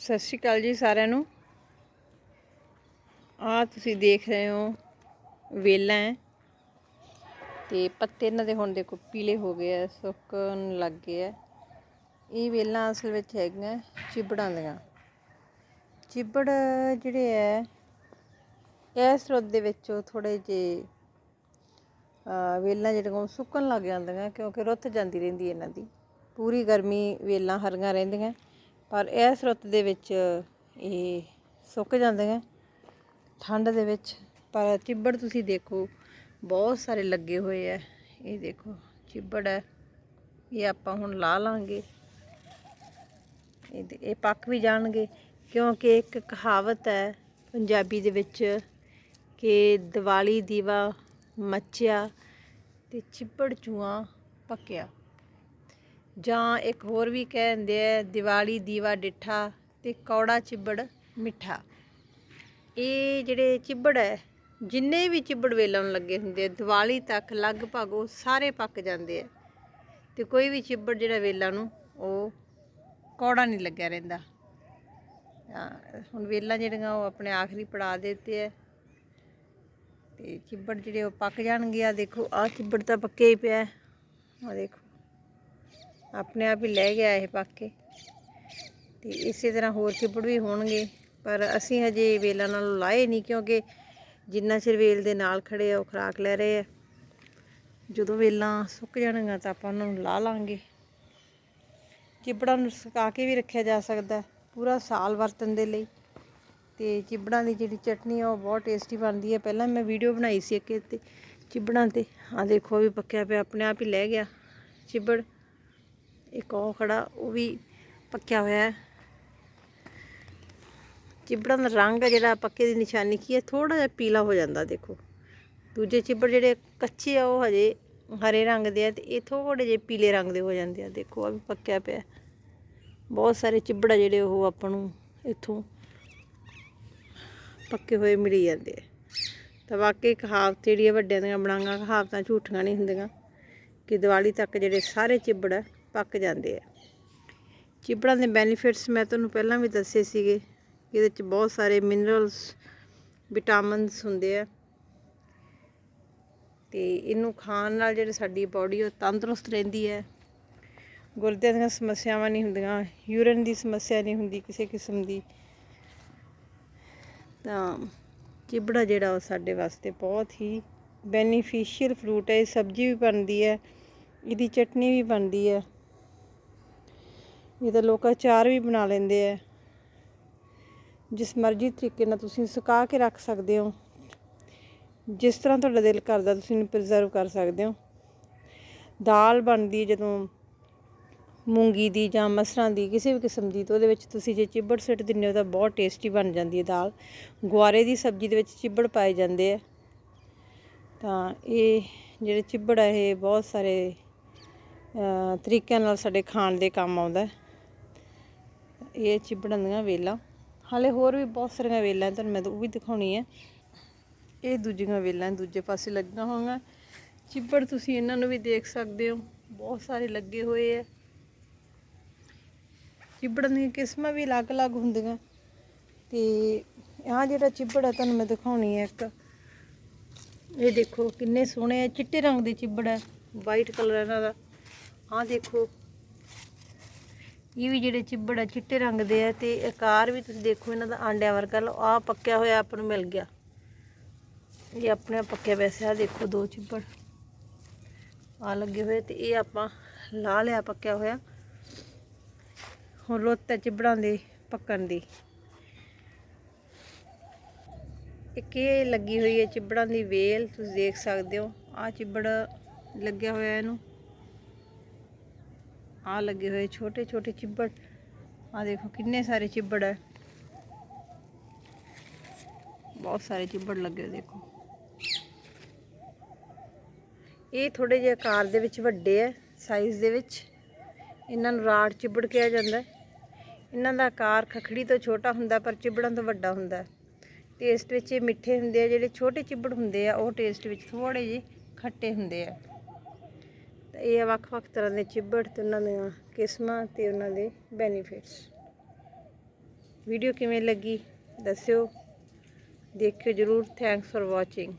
ਸਤਿ ਸ਼੍ਰੀ ਅਕਾਲ ਜੀ ਸਾਰਿਆਂ ਨੂੰ। ਆ ਤੁਸੀਂ ਦੇਖ ਰਹੇ ਹੋ, ਵੇਲਾਂ ਹੈ। ਤੇ ਪੱਤੇ ਇਹਨਾਂ ਦੇ ਹੁਣ ਦੇਖੋ ਪੀਲੇ ਹੋ ਗਏ ਆ, ਸੁੱਕਣ ਲੱਗ ਗਏ ਆ। ਇਹ ਵੇਲਾਂ ਅਸਲ ਵਿੱਚ ਹੈਗੀਆਂ ਚਿਬੜਾਂ ਦੀਆਂ। ਚਿਬੜ ਜਿਹੜੇ ਹੈ ਇਸ ਰੁੱਤ ਦੇ ਵਿੱਚ ਥੋੜੇ ਜੇ ਵੇਲਾਂ ਜਿਹੜੀਆਂ ਸੁੱਕਣ ਲੱਗ ਜਾਂਦੀਆਂ ਕਿਉਂਕਿ ਰੁੱਤ ਜਾਂਦੀ ਰਹਿੰਦੀ ਇਹਨਾਂ ਦੀ। ਪੂਰੀ ਗਰਮੀ ਵੇਲਾਂ ਹਰੀਆਂ ਰਹਿੰਦੀਆਂ। ਪਰ ਇਸ ਰੁੱਤ ਦੇ ਵਿੱਚ ਇਹ ਸੁੱਕ ਜਾਂਦੇ ਹੈ ਠੰਡ ਦੇ ਵਿੱਚ। ਪਰ ਚਿੱਬੜ ਤੁਸੀਂ ਦੇਖੋ, ਬਹੁਤ ਸਾਰੇ ਲੱਗੇ ਹੋਏ ਆ। ਇਹ ਦੇਖੋ, ਚਿੱਬੜ ਹੈ। ਇਹ ਆਪਾਂ ਹੁਣ ਲਾ ਲਾਂਗੇ। ਇਹ ਇਹ ਪੱਕ ਵੀ ਜਾਣਗੇ, ਕਿਉਂਕਿ ਇੱਕ ਕਹਾਵਤ ਹੈ ਪੰਜਾਬੀ ਦੇ ਵਿੱਚ ਕਿ ਦੀਵਾਲੀ ਦੀਵਾ ਮੱਚਿਆ ਤੇ ਚਿੱਬੜ ਚੂਆ ਪੱਕਿਆ। ਜਾਂ ਇੱਕ ਹੋਰ ਵੀ ਕਹਿੰਦੇ ਆ, ਦੀਵਾਲੀ, ਦੀਵਾ ਡਿੱਠਾ ਤੇ ਕੌੜਾ ਚਿੱਬੜ ਮਿੱਠਾ। ਇਹ ਜਿਹੜੇ ਚਿੱਬੜ ਹੈ, ਜਿੰਨੇ ਵੀ ਚਿੱਬੜ ਵੇਲਾਂ ਨੂੰ ਲੱਗੇ ਹੁੰਦੇ ਆ, ਦੀਵਾਲੀ ਤੱਕ ਲਗਭਗ ਉਹ ਸਾਰੇ ਪੱਕ ਜਾਂਦੇ ਆ। ਤੇ ਕੋਈ ਵੀ ਚਿੱਬੜ ਜਿਹੜਾ ਵੇਲਾਂ ਨੂੰ, ਉਹ ਕੌੜਾ ਨਹੀਂ ਲੱਗਿਆ ਰਹਿੰਦਾ। ਹੁਣ ਵੇਲਾਂ ਜਿਹੜੀਆਂ ਉਹ ਆਪਣੇ ਆਖਰੀ ਪੜਾ ਦਿੱਤੇ ਆ। ਤੇ ਚਿੱਬੜ ਜਿਹੜੇ ਉਹ ਪੱਕ ਜਾਣਗੇ ਆ ਦੇਖੋ ਆ ਚਿੱਬੜ ਤਾਂ ਪੱਕੇ ਹੀ ਪਿਆ। ਆ ਦੇਖੋ। ਆਪਣੇ ਆਪ ਹੀ ਲੈ ਗਿਆ ਇਹ ਪੱਕ ਕੇ। ਤੇ ਇਸੇ ਤਰ੍ਹਾਂ ਹੋਰ ਚਿੱਬੜ ਵੀ ਹੋਣਗੇ, ਪਰ ਅਸੀਂ ਹਜੇ ਵੇਲਾਂ ਨਾਲ ਲਾਏ ਨਹੀਂ, ਕਿਉਂਕਿ ਜਿੰਨਾ ਚਿਰ ਵੇਲ ਦੇ ਨਾਲ ਖੜੇ ਆ, ਉਹ ਖੁਰਾਕ ਲੈ ਰਹੇ ਆ। ਜਦੋਂ ਵੇਲਾਂ ਸੁੱਕ ਜਾਣਗੀਆਂ ਤਾਂ ਆਪਾਂ ਉਹਨਾਂ ਨੂੰ ਲਾ ਲਾਂਗੇ। ਚਿੱਬੜਾਂ ਨੂੰ ਸੁਕਾ ਕੇ ਵੀ ਰੱਖਿਆ ਜਾ ਸਕਦਾ, ਪੂਰਾ ਸਾਲ ਵਰਤਣ ਦੇ ਲਈ। ਤੇ ਚਿੱਬੜਾਂ ਦੀ ਜਿਹੜੀ ਚਟਨੀ ਆ, ਉਹ ਬਹੁਤ ਟੇਸਟੀ ਬਣਦੀ ਹੈ ਪਹਿਲਾਂ ਮੈਂ ਵੀਡੀਓ ਬਣਾਈ ਸੀ ਇੱਕ ਤੇ ਚਿੱਬੜਾਂ ਤੇ। ਆ ਦੇਖੋ ਵੀ ਪੱਕਿਆ ਪਿਆ, ਆਪਣੇ ਆਪ ਹੀ ਲੈ ਗਿਆ ਚਿੱਬੜ। ਇੱਕ ਉਹ ਖੜਾ, ਉਹ ਵੀ ਪੱਕਿਆ ਹੋਇਆ ਹੈ। ਚਿੱਬੜਾਂ ਦਾ ਰੰਗ ਆ ਜਿਹੜਾ, ਪੱਕੇ ਦੀ ਨਿਸ਼ਾਨੀ ਕੀ ਹੈ ਥੋੜਾ ਜਿਹਾ ਪੀਲਾ ਹੋ ਜਾਂਦਾ, ਦੇਖੋ। ਦੂਜੇ ਚਿੱਬੜ ਜਿਹੜੇ ਕੱਚੇ ਆ, ਉਹ ਹਜੇ ਹਰੇ ਰੰਗ ਦੇ ਆ ਤੇ ਇਹ ਥੋੜੇ ਜਿਹੇ ਪੀਲੇ ਰੰਗ ਦੇ ਹੋ ਜਾਂਦੇ ਆ। ਦੇਖੋ, ਆ ਵੀ ਪੱਕਿਆ ਪਿਆ ਬਹੁਤ ਸਾਰੇ ਚਿੱਬੜ ਆ ਜਿਹੜੇ, ਉਹ ਆਪਾਂ ਨੂੰ ਇੱਥੋਂ ਪੱਕੇ ਹੋਏ ਮਿਲ ਜਾਂਦੇ ਆ। ਤਾਂ ਵਾਕਈ ਕਹਾਵਤ ਜਿਹੜੀ ਆ ਵੱਡਿਆਂ ਦੀਆਂ ਬਣਾਈਆਂ ਕਹਾਵਤਾਂ ਝੂਠੀਆਂ ਨਹੀਂ ਹੁੰਦੀਆਂ। ਕਿ ਦੀਵਾਲੀ ਤੱਕ ਜਿਹੜੇ ਸਾਰੇ ਚਿੱਬੜ ਆ ਪੱਕ ਜਾਂਦੇ ਆ। ਚਿੱਬੜਾਂ ਦੇ ਬੈਨੀਫਿਟਸ ਮੈਂ ਤੁਹਾਨੂੰ ਪਹਿਲਾਂ ਵੀ ਦੱਸੇ ਸੀਗੇ ਇਹਦੇ ਚ ਬਹੁਤ ਸਾਰੇ ਮਿਨਰਲਸ ਵਿਟਾਮਿਨਸ ਹੁੰਦੇ ਆ। ਤੇ ਇਹਨੂੰ ਖਾਣ ਨਾਲ ਜਿਹੜੀ ਸਾਡੀ ਬਾਡੀ ਉਹ ਤੰਦਰੁਸਤ ਰਹਿੰਦੀ ਹੈ ਗੁਰਦਿਆਂ ਦੀਆਂ ਸਮੱਸਿਆਵਾਂ ਨਹੀਂ ਹੁੰਦੀਆਂ ਯੂਰਿਨ ਦੀ ਸਮੱਸਿਆ ਨਹੀਂ ਹੁੰਦੀ ਕਿਸੇ ਕਿਸਮ ਦੀ। ਤਾਂ ਚਿਬੜਾ ਜਿਹੜਾ ਉਹ ਸਾਡੇ ਵਾਸਤੇ ਬਹੁਤ ਹੀ ਬੈਨੀਫੀਸ਼ੀਅਲ ਫਰੂਟ ਹੈ ਇਹ ਸਬਜ਼ੀ ਵੀ ਬਣਦੀ ਹੈ ਇਹਦੀ ਚਟਨੀ ਵੀ ਬਣਦੀ ਹੈ ਇਹਦਾ ਲੋਕ ਅਚਾਰ ਵੀ ਬਣਾ ਲੈਂਦੇ ਆ। ਜਿਸ ਮਰਜ਼ੀ ਤਰੀਕੇ ਨਾਲ ਤੁਸੀਂ ਸੁਕਾ ਕੇ ਰੱਖ ਸਕਦੇ ਹੋ। ਜਿਸ ਤਰ੍ਹਾਂ ਤੁਹਾਡਾ ਦਿਲ ਕਰਦਾ ਤੁਸੀਂ ਇਹਨੂੰ ਪ੍ਰੀਜ਼ਰਵ ਕਰ ਸਕਦੇ ਹੋ। ਦਾਲ ਬਣਦੀ ਜਦੋਂ ਮੂੰਗੀ ਦੀ ਜਾਂ ਮਸਰਾਂ ਦੀ ਕਿਸੇ ਵੀ ਕਿਸਮ ਦੀ ਤਾਂ ਉਹਦੇ ਵਿੱਚ ਤੁਸੀਂ ਜੇ ਚਿੱਬੜ ਸਿੱਟ ਦਿੰਦੇ ਹੋ ਤਾਂ ਬਹੁਤ ਟੇਸਟੀ ਬਣ ਜਾਂਦੀ ਹੈ ਦਾਲ। ਗੁਆਰੇ ਦੀ ਸਬਜ਼ੀ ਦੇ ਵਿੱਚ ਚਿੱਬੜ ਪਾਏ ਜਾਂਦੇ ਆ। ਤਾਂ ਇਹ ਜਿਹੜੇ ਚਿੱਬੜ ਆ, ਇਹ ਬਹੁਤ ਸਾਰੇ ਤਰੀਕਿਆਂ ਨਾਲ ਸਾਡੇ ਖਾਣ ਦੇ ਕੰਮ ਆਉਂਦਾ ਇਹ ਚਿੱਬੜਾਂ ਦੀਆਂ ਵੇਲਾਂ। ਹਾਲੇ ਹੋਰ ਵੀ ਬਹੁਤ ਸਾਰੀਆਂ ਵੇਲਾਂ ਤੁਹਾਨੂੰ ਮੈਂ ਉਹ ਵੀ ਦਿਖਾਉਣੀ ਹੈ ਇਹ ਦੂਜੀਆਂ ਵੇਲਾਂ ਦੂਜੇ ਪਾਸੇ ਲੱਗੀਆਂ ਹੋਣਗੀਆਂ ਚਿੱਬੜ ਤੁਸੀਂ ਇਹਨਾਂ ਨੂੰ ਵੀ ਦੇਖ ਸਕਦੇ ਹੋ, ਬਹੁਤ ਸਾਰੇ ਲੱਗੇ ਹੋਏ ਆ। ਚਿੱਬੜਾਂ ਦੀਆਂ ਕਿਸਮਾਂ ਵੀ ਅਲੱਗ-ਅਲੱਗ ਹੁੰਦੀਆਂ। ਤੇ ਆਹ ਜਿਹੜਾ ਚਿੱਬੜ ਹੈ ਤੁਹਾਨੂੰ ਮੈਂ ਦਿਖਾਉਣੀ ਹੈ ਇੱਕ। ਇਹ ਦੇਖੋ ਕਿੰਨੇ ਸੋਹਣੇ ਆ, ਚਿੱਟੇ ਰੰਗ ਦੇ ਚਿੱਬੜ ਹੈ ਵਾਈਟ ਕਲਰ ਇਹਨਾਂ ਦਾ। ਆਹ ਦੇਖੋ। ਇਹ ਵੀ ਜਿਹੜੇ ਚਿੱਬੜ ਆ ਚਿੱਟੇ ਰੰਗ ਦੇ ਆ ਤੇ ਆਕਾਰ ਵੀ ਤੁਸੀਂ ਦੇਖੋ ਇਹਨਾਂ ਦਾ ਆਂਡਿਆਂ ਵਰਗਾ ਆ ਪੱਕਿਆ ਹੋਇਆ ਆਪਾਂ ਨੂੰ ਮਿਲ ਗਿਆ। ਇਹ ਆਪਣੇ ਆਪ ਪੱਕਿਆ ਵੈਸੇ ਆ ਦੇਖੋ ਦੋ ਚਿੱਬੜ। ਆ ਲੱਗੇ ਹੋਏ ਤੇ ਇਹ ਆਪਾਂ ਲਾ ਲਿਆ ਪੱਕਿਆ ਹੋਇਆ। ਹੁਣ ਰੁੱਤ ਹੈ ਚਿੱਬੜਾਂ ਦੇ ਪੱਕਣ ਦੀ। ਇੱਕ ਇਹ ਲੱਗੀ ਹੋਈ ਹੈ ਚਿੱਬੜਾਂ ਦੀ ਵੇਲ, ਤੁਸੀਂ ਦੇਖ ਸਕਦੇ ਹੋ। ਆ ਚਿੱਬੜ ਲੱਗਿਆ ਹੋਇਆ ਇਹਨੂੰ। ਆ ਲੱਗੇ ਹੋਏ ਛੋਟੇ ਛੋਟੇ ਚਿੱਬੜ। ਆ ਦੇਖੋ ਕਿੰਨੇ ਸਾਰੇ ਚਿੱਬੜ ਹੈ। ਬਹੁਤ ਸਾਰੇ ਚਿੱਬੜ ਲੱਗੇ ਦੇਖੋ। ਇਹ ਥੋੜੇ ਜਿਹੇ ਆਕਾਰ ਦੇ ਵਿੱਚ ਵੱਡੇ ਹੈ ਸਾਈਜ਼ ਦੇ ਵਿੱਚ। ਇਹਨਾਂ ਨੂੰ ਰਾੜ ਚਿੱਬੜ ਕਿਹਾ ਜਾਂਦਾ ਇਹਨਾਂ ਦਾ ਆਕਾਰ ਖਖੜੀ ਤੋਂ ਛੋਟਾ ਹੁੰਦਾ, ਪਰ ਚਿੱਬੜਾਂ ਤੋਂ ਵੱਡਾ ਹੁੰਦਾ ਟੇਸਟ ਵਿੱਚ ਇਹ ਮਿੱਠੇ ਹੁੰਦੇ ਆ, ਜਿਹੜੇ ਛੋਟੇ ਚਿੱਬੜ ਹੁੰਦੇ ਆ, ਉਹ ਟੇਸਟ ਵਿੱਚ ਥੋੜੇ ਜਿਹੇ ਖੱਟੇ ਹੁੰਦੇ ਆ। ਤਾਂ ਇਹ ਆ ਵੱਖ-ਵੱਖ ਤਰ੍ਹਾਂ ਦੇ ਚਿੱਬੜ ਤੇ ਉਹਨਾਂ ਦੀਆਂ ਕਿਸਮਾਂ ਤੇ ਉਹਨਾਂ ਦੇ ਬੈਨੀਫਿਟਸ ਵੀਡੀਓ ਕਿਵੇਂ ਲੱਗੀ ਦੱਸਿਓ। ਦੇਖਿਓ ਜਰੂਰ। Thanks for watching